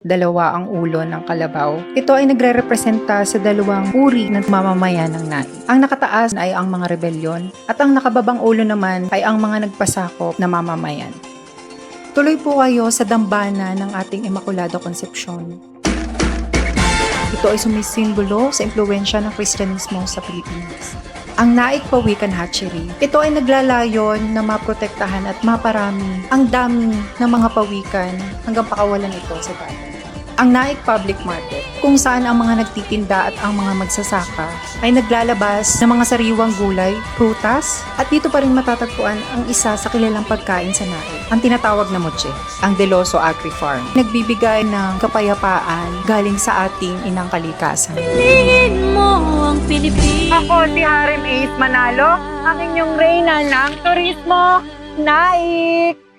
Dalawa ang ulo ng kalabaw. Ito ay nagre-representa sa dalawang uri ng mamamayan ng naik. Ang nakataas ay ang mga rebelyon at ang nakababang ulo naman ay ang mga nagpasakop na mamamayan. Tuloy po kayo sa dambana ng ating Immaculada Concepcion. Ito ay sumisimbolo sa impluensya ng Kristyanismo sa Pilipinas. Ang Naik Pawikan Hatchery, ito ay naglalayon na maprotektahan at maparami ang dami ng mga pawikan hanggang pakawalan ito sa bayan. Ang Naik Public Market, kung saan ang mga nagtitinda at ang mga magsasaka ay naglalabas ng mga sariwang gulay, prutas, at dito pa rin matatagpuan ang isa sa kilalang pagkain sa Naik, ang tinatawag na moche, ang Deloso Agri Farm. Nagbibigay ng kapayapaan galing sa ating inang kalikasan. Piliin mo ang Pilipinas. Ako si Harim Ace Manalo, ang inyong reyna ng turismo, Naik!